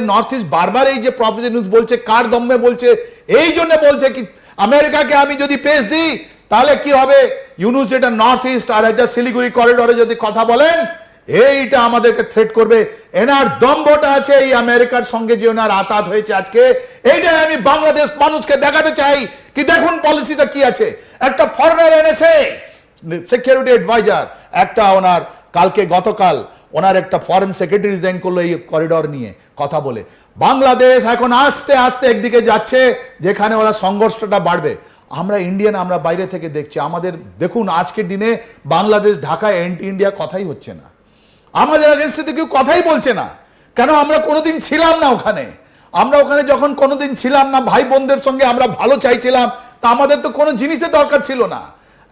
North east বারবার এই যে প্রফেসর নিউজ বলছে, কার দম্মে বলছে, এই জন্য বলছে কি, আমেরিকাকে আমি যদি পেশ দিই, তাহলে কি হবে? ইউনুস যেটা নর্থ ইস্ট আর একটা শিলিগুড়ি করিডোরে যদি কথা বলেন, এইটা আমাদেরকে থ্রেট করবে। এনার দম্ভটা আছে এই আমেরিকার সঙ্গে যে ওনার আতাত হয়েছে আজকে। এইটাই আমি বাংলাদেশ মানুষকে দেখাতে চাই। কি দেখুন পলিসিটা কি আছে? একটা ফরেনার এনেছে সিকিউরিটি অ্যাডভাইজার একটা ওনার কালকে গতকাল ওনার একটা ফরেন সেক্রেটারি রিজাইন করল এই করিডোর নিয়ে, কথা বলে। বাংলাদেশ এখন আস্তে আস্তে একদিকে যাচ্ছে, যেখানে ওরা সংঘর্ষটা বাড়বে। আমরা ইন্ডিয়ান আমরা বাইরে থেকে দেখছি। আমাদের, দেখুন আজকের দিনে বাংলাদেশ ঢাকায় এন্টি ইন্ডিয়া কথাই হচ্ছে না। আমাদের এগেনস্টে কেউ কথাই বলছে না। কেন আমরা কোনোদিন ছিলাম না ওখানে? আমরা ওখানে যখন কোনোদিন ছিলাম না, ভাই বোনদের সঙ্গে আমরা ভালো চাইছিলাম, তা আমাদের তো কোনো জিনিসের দরকার ছিল না।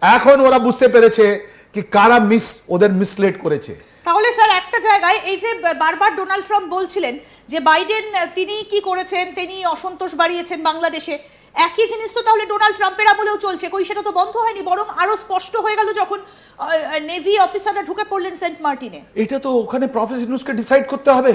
এখন ওরা বুঝতে পেরেছে কি কারা মিস ওদের মিসলেট করেছে? তাহলে স্যার একটা জায়গায় এই যে বারবার ডোনাল্ড ট্রাম্প বলছিলেন যে বাইডেন তিনি কি করেছেন তিনি অসন্তোষ বাড়িয়েছেন বাংলাদেশে একই জিনিস তো তাহলে ডোনাল্ড ট্রাম্পের আমলেও চলছে কই সেটা তো বন্ধ হয়নি বরং আরও স্পষ্ট হয়ে গেল যখন নেভি অফিসাররা ঢুকে পড়লেন সেন্ট মার্টিনে। এটা তো ওখানে প্রফেসর নিউজকে ডিসাইড করতে হবে।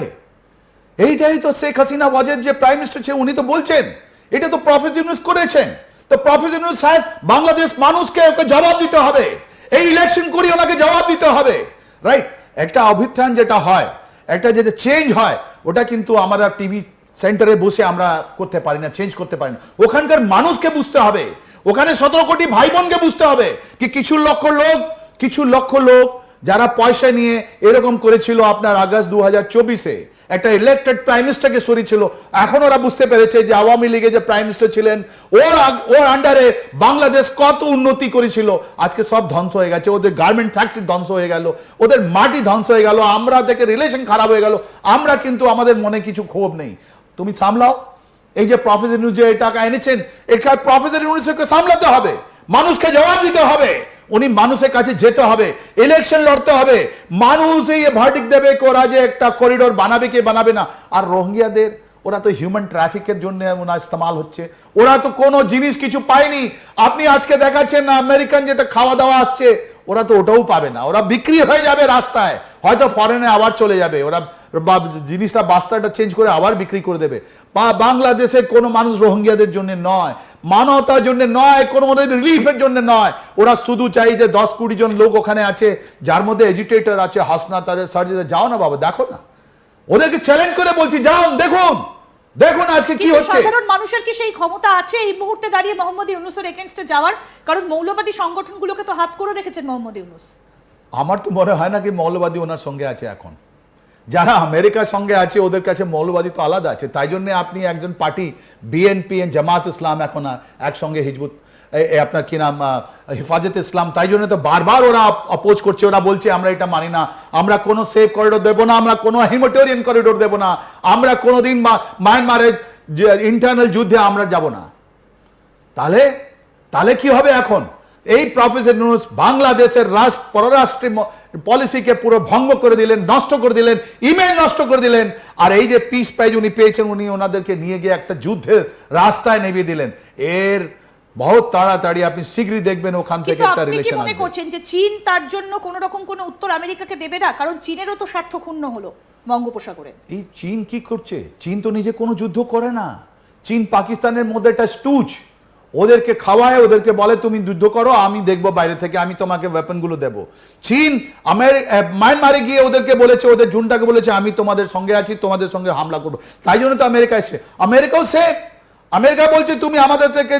এইটাই তো শেখ হাসিনা ওয়াজেদ যে প্রাইম মিনিস্টার ছিলেন উনি তো বলছেন এটা তো প্রফেসর নিউজ করেছেন। তো প্রফেসর নিউজ সাহেব বাংলাদেশ মানুষকে ওকে জবাব দিতে হবে। এই ইলেকশন করি ওনাকে জবাব দিতে হবে রাইট একটা অভ্যুত্থান যেটা হয়, একটা যেটা চেঞ্জ হয়, ওটা কিন্তু আমরা টিভি সেন্টারে বসে আমরা করতে পারি না চেঞ্জ করতে পারি না। ওখানকার মানুষকে বুঝতে হবে, ওখানে সতেরো কোটি ভাই বোনকে বুঝতে হবে কি কিছু লক্ষ লোক, কিছু লক্ষ লোক যারা পয়সা নিয়ে এরকম করেছিল আপনার আগস্ট দু হাজার চব্বিশে একটা ইলেক্টেড প্রাইম মিনিস্টারকে সরিয়েছিল এখন ওরা বুঝতে পেরেছে যে আওয়ামী লীগে যে প্রাইম মিনিস্টার ছিলেন, ওর ওর আন্ডারে বাংলাদেশ কত উন্নতি করেছিল। আজকে সব ধ্বংস হয়ে গেছে। ওদের গার্মেন্ট ফ্যাক্টরি ধ্বংস হয়ে গেল। ওদের মাটি ধ্বংস হয়ে গেল। আমরা থেকে রিলেশন খারাপ হয়ে গেল। আমরা কিন্তু আমাদের মনে কিছু ক্ষোভ নেই। তুমি সামলাও। এই যে প্রফেসর নিউজ যে টাকা এনেছেন এটা প্রফেসর নিউজকে সামলাতে হবে। মানুষকে জবাব দিতে হবে। উনি মানুষের কাছে যেতে হবে ইলেকশন লড়তে হবে। মানুষ এই ভার্ডিক দেবে ওরা যে একটা করিডোর বানাবে কে বানাবে না। আর রোহিঙ্গিয়াদের ওরা তো হিউম্যান ট্রাফিকের জন্য ওনা ইস্তেমাল হচ্ছে। ওরা তো কোনো জিনিস কিছু পায়নি। আপনি আজকে দেখাচ্ছেন না, আমেরিকান যেটা খাওয়া দাওয়া আসছে ওরা তো ওটাও পাবে না। ওরা বিক্রি হয়ে যাবে রাস্তায়। হয়তো ফরেনে আবার চলে যাবে। ওরা বা- জিনিসটা বাস্তাটা চেঞ্জ করে আবার বিক্রি করে দেবে। বা বাংলাদেশের কোনো মানুষ রোহিঙ্গিয়াদের জন্য নয়, মানবতার জন্য নয়, কোনো মধ্যে রিলিফের জন্য নয়। ওরা শুধু চাই যে দশ কুড়ি জন লোক ওখানে আছে, যার মধ্যে এজুকেটর আছে হাসনা তাদের সার্জিতে যাও না বাবা, দেখো না। ওদেরকে চ্যালেঞ্জ করে বলছি, যাও, দেখুন। দেখুন আজকে কি হচ্ছে। সাধারণ মানুষের কি সেই ক্ষমতা আছে? এই মুহূর্তে দাঁড়িয়ে মোহাম্মদ ইউনুসের এগেইনস্টে যাওয়ার? কারণ মৌলবাদী সংগঠনগুলোকে তো হাত করে রেখেছেন মোহাম্মদ ইউনুস। আমার তো মনে হয় না কি মৌলবাদী ওনার সঙ্গে আছে এখন। যারা আমেরিকার সঙ্গে আছে ওদের কাছে মৌলবাদী তো আলাদা আছে। তাই জন্য আপনি একজন পার্টি বিএনপি জামাত ইসলাম এখন একসঙ্গে হিজবুত আপনার কি নাম হেফাজত ইসলাম? তাই জন্য তো বারবার ওরা অপোজ করছে, ওরা বলছে, আমরা এটা মানি না। আমরা কোনো সেফ করিডোর দেবো না, আমরা কোনো হিমোটোরিয়ান করিডোর দেবো না। আমরা কোনোদিন মা- মায়ানমারের ইন্টারনাল যুদ্ধে আমরা যাব না। তাহলে তাহলে কি হবে এখন? এই প্রফেসর নিউজ বাংলাদেশের রাষ্ট্র, পররাষ্ট্র পলিসিকে পুরো ভঙ্গ করে দিলেন, নষ্ট করে দিলেন ইমেল নষ্ট করে দিলেন। আর এই যে পিস প্রাইজ উনি পেয়েছেন, উনি ওনাদেরকে নিয়ে গিয়ে একটা যুদ্ধের রাস্তায় নেমে দিলেন। এর বহুত তাড়াতাড়ি আপনি শীঘ্রই দেখবেন ওখান থেকে একটা আপনি কি রিলেশন মনে করছেন যে চীন তার জন্য কোন রকম কোন উত্তর আমেরিকাকে দেবে না? কারণ চীনেরও তো স্বার্থ ক্ষুণ্ণ হলো বঙ্গোপসাগরে। এই চীন কি করছে? চীন তো নিজে কোনো যুদ্ধ করে না। চীন পাকিস্তানের মধ্যে একটা স্টুচ ওদেরকে খাওয়ায় ওদেরকে বলে তুমি যুদ্ধ করো আমি দেখব বাইরে থেকে আমি তোমাকে ওয়েপনগুলো দেব। চীন মায়ানমারে গিয়ে ওদেরকে বলেছে ওদের জুনটাকে বলেছে আমি তোমাদের সঙ্গে আছি তোমাদের সঙ্গে হামলা করব। তাই জন্য তো আমেরিকা এসছে। আমেরিকাও সেম আমেরিকা বলছে, তুমি আমাদের থেকে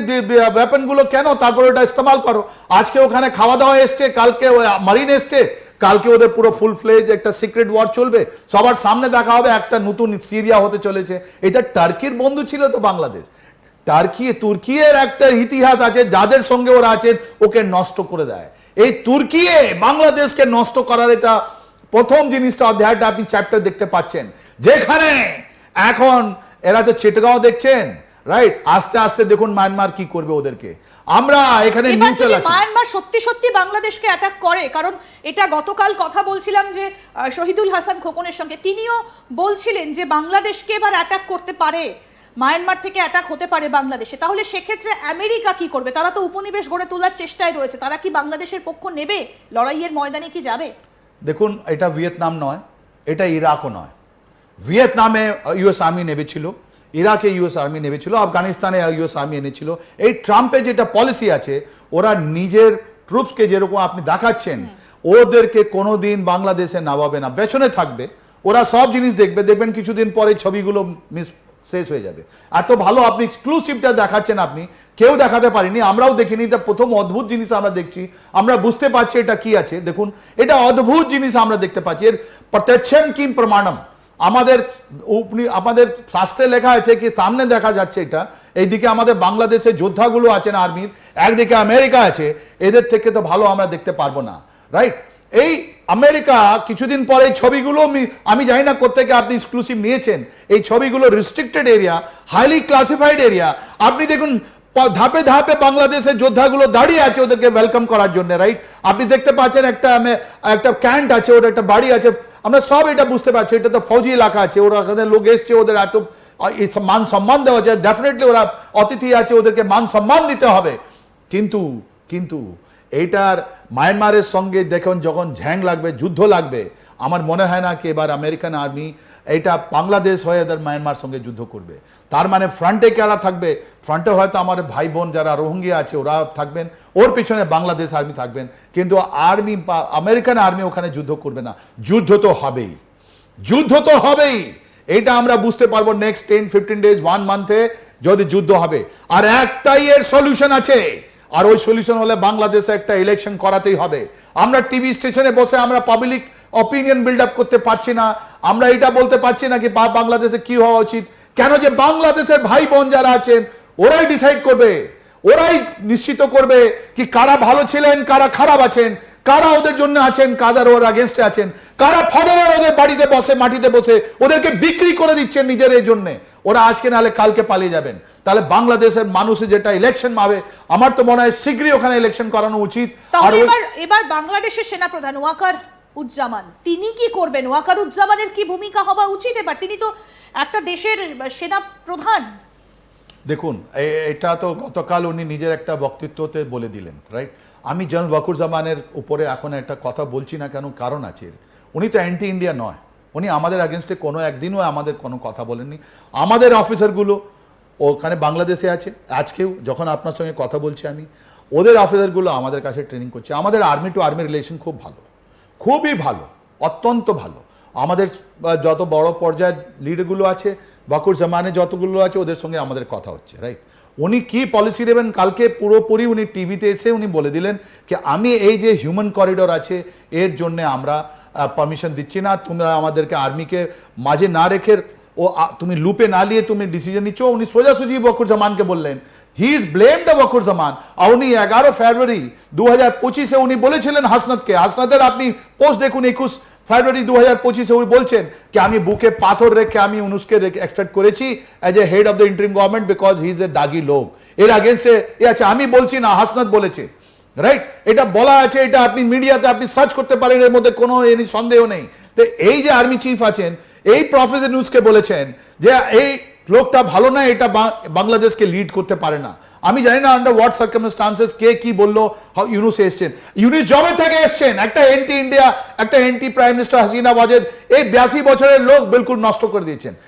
ওয়েপনগুলো কেন, তারপর ওটা ইস্তেমাল করো। আজকে ওখানে খাওয়া দাওয়া এসছে, কালকে মারিন এসছে, কালকে ওদের পুরো ফুল ফ্লেজ একটা সিক্রেট ওয়ার চলবে। সবার সামনে দেখা হবে একটা নতুন সিরিয়া হতে চলেছে। এটা টার্কির বন্ধু ছিল তো বাংলাদেশ। টার্কি, তুর্কিয়ের একটা ইতিহাস আছে, যাদের সঙ্গে ওরা আছে ওকে নষ্ট করে দেয়। এই তুর্কিয়ে বাংলাদেশকে নষ্ট করার এটা প্রথম জিনিসটা অধ্যায়টা আপনি চ্যাপ্টার দেখতে পাচ্ছেন। যেখানে এখন এরা তো চিটগাঁও দেখছেন রাইট আস্তে আস্তে দেখুন মায়ানমার কি করবে ওদেরকে। আমরা এখানে নিউট্রাল আছি। মায়ানমার সত্যি সত্যি বাংলাদেশকে অ্যাটাক করে কারণ এটা গতকাল কথা বলছিলাম যে শহীদুল হাসান খোকনের সঙ্গে তিনিও বলছিলেন যে বাংলাদেশকে এবার অ্যাটাক করতে পারে মায়ানমার থেকে অ্যাটাক হতে পারে বাংলাদেশে। তাহলে সেক্ষেত্রে আমেরিকা কি করবে? তারা তো উপনিবেশ গড়ে তোলার চেষ্টায় রয়েছে। তারা কি বাংলাদেশের পক্ষ নেবে? লড়াইয়ের ময়দানে কি যাবে? দেখুন এটা ভিয়েতনাম নয় এটা ইরাকও নয়। ভিয়েতনামে ইউএস আর্মি নেমেছিল ইরাকে ইউএস আর্মি নেমেছিল আফগানিস্তানে ইউএস আর্মি এনেছিল। এই ট্রাম্পের যেটা পলিসি আছে ওরা নিজের ট্রুপসকে যেরকম আপনি দেখাচ্ছেন ওদেরকে কোনোদিন বাংলাদেশে নামাবে না। পেছনে থাকবে। ওরা সব জিনিস দেখবে দেখবেন কিছুদিন পরে ছবিগুলো মিস শেষ হয়ে যাবে। এত ভালো আপনি এক্সক্লুসিভটা দেখাচ্ছেন আপনি কেউ দেখাতে পারিনি আমরাও দেখিনি। এটা প্রথম অদ্ভুত জিনিস আমরা দেখছি। আমরা বুঝতে পারছি এটা কি আছে। দেখুন এটা অদ্ভুত জিনিস আমরা দেখতে পাচ্ছি। এর প্রত্যক্ষম কিম প্রমাণম। আমাদের আমাদের শাস্ত্রে লেখা আছে কি, সামনে দেখা যাচ্ছে এটা, এইদিকে আমাদের বাংলাদেশের যোদ্ধাগুলো আছেন আর্মির, একদিকে আমেরিকা আছে, এদের থেকে তো ভালো আমরা দেখতে পারব না রাইট এই আমেরিকা কিছুদিন পরে এই ছবিগুলো আমি জানি না কোথেকে আপনি এক্সক্লুসিভ নিয়েছেন, এই ছবিগুলো restricted area highly classified area আপনি দেখুন ধাপে ধাপে বাংলাদেশের যোদ্ধাগুলো দাঁড়িয়ে আছে ওদেরকে ওয়েলকাম করার জন্য রাইট আপনি দেখতে পাচ্ছেন একটা একটা ক্যান্ট আছে, ওটা একটা বাড়ি আছে আমরা সব এটা বুঝতে পারছি, এটা তো ফৌজি এলাকা আছে, ওরা ওখানে লোক এসছে, ওদের এত মান সম্মান দেওয়া যায় ডেফিনেটলি ওরা অতিথি আছে, ওদেরকে মান সম্মান দিতে হবে। কিন্তু কিন্তু, এইটার মায়ানমারের সঙ্গে দেখুন, যখন ঝ্যাং লাগবে, যুদ্ধ লাগবে আমার মনে হয় না কি এবার আমেরিকান আর্মি এটা বাংলাদেশ হয়ে এদের মায়ানমার সঙ্গে যুদ্ধ করবে। তার মানে ফ্রন্টে কারা থাকবে? ফ্রন্টে হয়তো আমার ভাই বোন যারা রোহিঙ্গিয়া আছে ওরা থাকবেন। ওর পিছনে বাংলাদেশ আর্মি থাকবেন। কিন্তু আর্মি আমেরিকান আর্মি ওখানে যুদ্ধ করবে না। যুদ্ধ তো হবেই। যুদ্ধ তো হবেই। এটা আমরা বুঝতে পারব next ten fifteen days one মান্থে যদি যুদ্ধ হবে। আর একটাই এর সলিউশন আছে। আর ওই সলিউশন হলে বাংলাদেশে একটা ইলেকশন করাতেই হবে। আমরা টিভি স্টেশনে বসে আমরা পাবলিক অপিনিয়ন বিল্ড আপ করতে পারছি না। আমরা এটা বলতে পারছি না কি বাংলাদেশে কি হওয়া উচিত। কেন যে বাংলাদেশের ভাই বোন যারা আছেন ওরাই ডিসাইড করবে। ওরাই নিশ্চিত করবে কি কারা ভালো ছিলেন কারা খারাপ আছেন কারা ওদের জন্য আছেন কাদার ওর আগেনস্টে আছেন কারা ফদর ওদের বাড়িতে বসে মাটিতে বসে ওদেরকে বিক্রি করে দিচ্ছেন নিজের এই জন্য। ওরা আজকে নাহলে কালকে পালিয়ে যাবেন। তাহলে বাংলাদেশের মানুষের যেটা ইলেকশন পাবে আমার তো মনে হয় শীঘ্রই ওখানে ইলেকশন করানো উচিত। আর এবার এবার বাংলাদেশের সেনাপ্রধান ওয়াকার উজ্জামান। তিনি কি করবেন? ওয়াকার উজ্জামানের কি ভূমিকা হওয়া উচিত? এবার তিনি তো একটা দেশের সেনা প্রধান। দেখুন এটা তো গতকাল উনি নিজের একটা বক্তৃত্বতে বলে দিলেন রাইট আমি জেনারেল ওয়াকুরজামানের উপরে এখন একটা কথা বলছি না কেন, কারণ আছে। উনি তো অ্যান্টি ইন্ডিয়া নয়। উনি আমাদের আগেনস্টে কোনো একদিনও আমাদের কোনো কথা বলেননি। আমাদের অফিসারগুলো ওখানে বাংলাদেশে আছে। আজকেও যখন আপনার সঙ্গে কথা বলছি আমি, ওদের অফিসারগুলো আমাদের কাছে ট্রেনিং করছে। আমাদের আর্মি টু আর্মি রিলেশন খুব ভালো। খুবই ভালো, অত্যন্ত ভালো। আমাদের যত বড় পর্যায়ের লিডগুলো আছে, বাকুর জামানে যতগুলো আছে, ওদের সঙ্গে আমাদের কথা হচ্ছে রাইট উনি কি পলিসি দেবেন? কালকে পুরোপুরি উনি টিভিতে এসে উনি বলে দিলেন কি আমি এই যে হিউম্যান করিডোর আছে, এর জন্য আমরা পারমিশন দিচ্ছি না। তোমরা আমাদেরকে আর্মিকে মাঝে না রেখে ও তুমি লুপে না নিয়ে তুমি ডিসিশন নিচ্ছ। উনি সোজাসুজি বকুর জামানকে বললেন he is blame the Waker Zaman উনি এগারো ফেব্রুয়ারি দু হাজার পঁচিশে উনি বলেছিলেন হাসনাতকে। হাসনাতের আপনি পোস্ট দেখুন একুশ ফেব্রুয়ারি দু হাজার পঁচিশে উনি বলছেন কি, আমি বুকে পাথর রেখে আমি উনুসকে এক্সপেক্ট করেছি as a head of the interim government because he is a দাগি লোক। এর আগেনস্টে এ আছে, আমি বলছি না, হাসনাত বলেছে। রাইট এটা বলা আছে, এটা আপনি মিডিয়াতে আপনি সার্চ করতে পারেন, এর মধ্যে কোনো সন্দেহ নেই। তো এই যে আর্মি চিফ আছেন, এই প্রফেসর নিউজকে বলেছেন যে এই লোকটা ভালো না, এটা বাংলাদেশকে লিড করতে পারে না। আমি জানি না আন্ডার হোয়াট সার্কামস্টান্সেস কে কি বলল ইউনুস এসছেন। ইউনুস জবে থেকে এসছেন, একটা এন্টি ইন্ডিয়া একটা anti prime minister Hasina Wajed, এই বিয়াশি বছরের লোক বিলকুল নষ্ট করে দিয়েছেন।